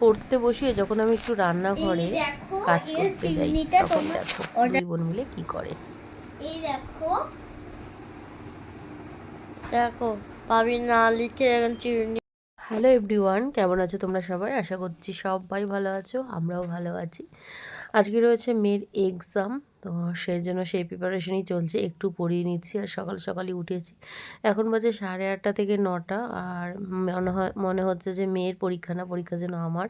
পড়তে বসিয়ে যখন আমি একটু রান্নাঘরে এই কাজ করতে যাই তখন দেখো দুই বোন মিলে কি করে। এই দেখো। দেখো পাবি না লিখে এখন চিরুনি হ্যালো এভরিওয়ান কেমন আছো তোমরা সবাই? আশা করছি সবাই ভালো আছো আমরাও ভালো আছি। আজকে রয়েছে মেয়ের এক্সাম তো সেই জন্য সেই প্রিপারেশনই চলছে। একটু পড়িয়ে নিচ্ছি আর সকাল সকালই উঠেছি। এখন বাজে সাড়ে আটটা থেকে নটা আর মনে হয়, মনে হচ্ছে যে মেয়ের পরীক্ষা না, পরীক্ষা যেন আমার।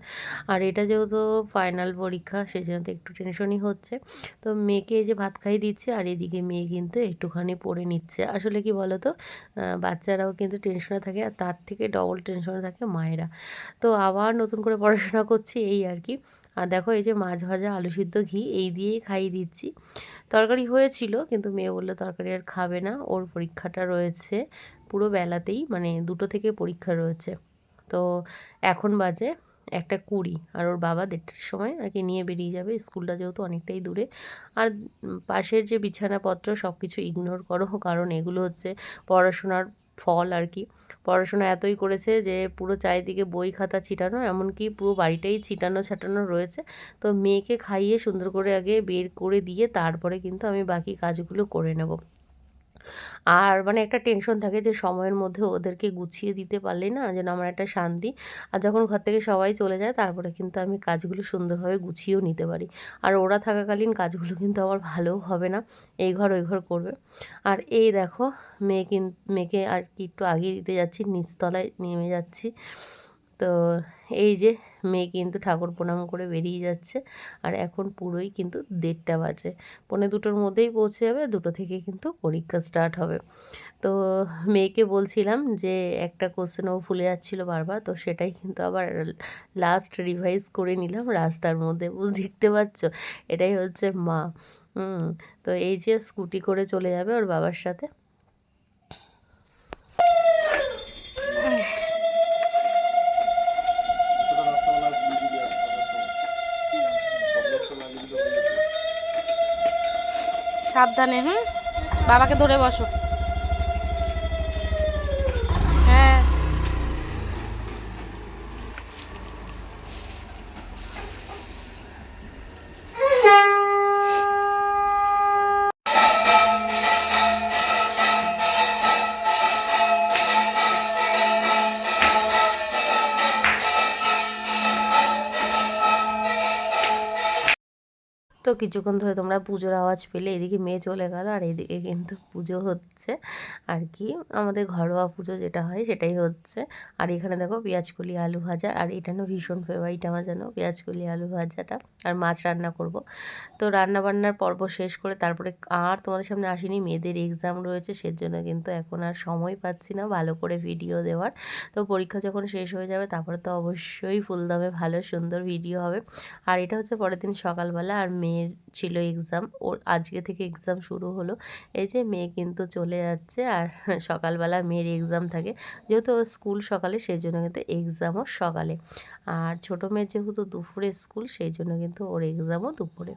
আর এটা যেহেতু ফাইনাল পরীক্ষা সেই জন্য তো একটু টেনশনই হচ্ছে। তো মেয়েকে এই যে ভাত খাইয়ে দিচ্ছে আর এদিকে মেয়ে কিন্তু একটুখানি পড়ে নিচ্ছে। আসলে কি বলো তো বাচ্চারাও কিন্তু টেনশনে থাকে আর তার থেকে ডবল টেনশনে থাকে মায়েরা। তো আবার নতুন করে পড়াশোনা করছি এই আর কি। আর দেখো এই যে মাছ ভাজা, আলু সিদ্ধ, ঘি এই দিয়েই খাইয়ে দিচ্ছি। তরকারি হয়েছিল, কিন্তু মেয়ে বলল তরকারি আর খাবে না। ওর পরীক্ষাটা রয়েছে পুরো বেলাতেই মানে দুটো থেকে পরীক্ষা রয়েছে। তো এখন বাজে একটা কুড়ি, আর ওর বাবা দেড়টার সময় আর কি নিয়ে বেরিয়ে যাবে। স্কুলটা যেহেতু অনেকটাই দূরে। আর পাশের যে বিছানাপত্র সব কিছু ইগনোর করো, কারণ এগুলো হচ্ছে পড়াশোনার ফল আর কি। পড়াশোনা এতই করেছে যে পুরো চারিদিকে বই খাতা ছিটানো, এমনকি পুরো বাড়িটাই ছিটানো ছাটানো রয়েছে। তো মেয়েকে খাইয়ে সুন্দর করে আগে বের করে দিয়ে তারপরে কিন্তু আমি বাকি কাজগুলো করে নেব। আর মানে একটা টেনশন থাকে যে সময়ের মধ্যে ওদেরকে গুছিয়ে দিতে পারলে না যেন আমার একটা শান্তি। আর যখন ঘর থেকে সবাই চলে যায় তারপরে কিন্তু আমি কাজগুলো সুন্দরভাবে গুছিয়েও নিতে পারি। আর ওরা থাকাকালীন কাজগুলো কিন্তু আমার ভালোও হবে না। এই ঘর ওই ঘর করবে। আর এই দেখো মেয়ে কিন্তু মেয়েকে আর কি একটু আগিয়ে দিতে যাচ্ছি, নিচতলায় নেমে যাচ্ছি। তো এই যে মেয়ে কিন্তু ঠাকুর প্রণাম করে বেরিয়ে যাচ্ছে। আর এখন পুরোই কিন্তু দেড়টা বাজে। পৌনে দুটোর মধ্যেই পৌঁছে যাবে, দুটো থেকে কিন্তু পরীক্ষা স্টার্ট হবে। তো মেয়েকে বলছিলাম যে, একটা কোশ্চেন ও ভুলে যাচ্ছিল বারবার, তো সেটাই কিন্তু আবার লাস্ট রিভাইজ করে নিলাম। রাস্তার মধ্যে বুঝ দেখতে পাচ্ছ? এটাই হচ্ছে মা। তো এই যে স্কুটি করে চলে যাবে ওর বাবার সাথে। সাবধানে হুম? বাবাকে ধরে বসো। তো কিছুক্ষণ ধরে তোমরা পুজোর আওয়াজ পেলে, এদিকে মেয়ে চলে গেল আর এদিকে কিন্তু পুজো হচ্ছে। আর কি, আমাদের ঘরোয়া পুজো যেটা হয় সেটাই হচ্ছে। আর এখানে দেখো পেঁয়াজকলি, আলু ভাজা, আর এটা না ভীষণ ফেভারিট আমার যেন পেঁয়াজকলি, আলু ভাজাটা। আর মাছ রান্না করব। তো রান্না বান্নার পর্ব শেষ করে তারপরে আর তোমাদের সামনে আসিনি, মেয়েদের এক্সাম রয়েছে, সেজন্য কিন্তু এখন আর সময় পাচ্ছি না ভালো করে ভিডিও দেওয়ার। তো পরীক্ষা যখন শেষ হয়ে যাবে, তারপরে তো অবশ্যই ফুলদমে ভালো সুন্দর ভিডিও হবে। আর এটা হচ্ছে পরের দিন সকালবেলা, আর মেয়ের ছিল এক্সাম ওর আজকে থেকে এক্সাম শুরু হলো। এই যে মেয়ে কিন্তু চলে যাচ্ছে আর সকালবেলা মেয়ের এক্সাম থাকে। যেহেতু ওর স্কুল সকালে সেই জন্য কিন্তু এক্সামও সকালে। আর ছোটো মেয়ের যেহেতু দুপুরে স্কুল সেই জন্য কিন্তু ওর এক্সামও দুপুরে।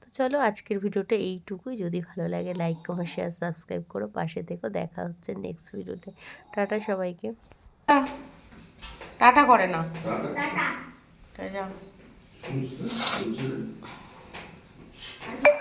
তো চলো আজকের ভিডিওটা এইটুকুই। যদি ভালো লাগে লাইক কমেন্ট শেয়ার সাবস্ক্রাইব করো। পাশে থেকো। দেখা হচ্ছে নেক্সট ভিডিওতে। টাটা সবাইকে। টাটা। করে না। টাটা। Thank you.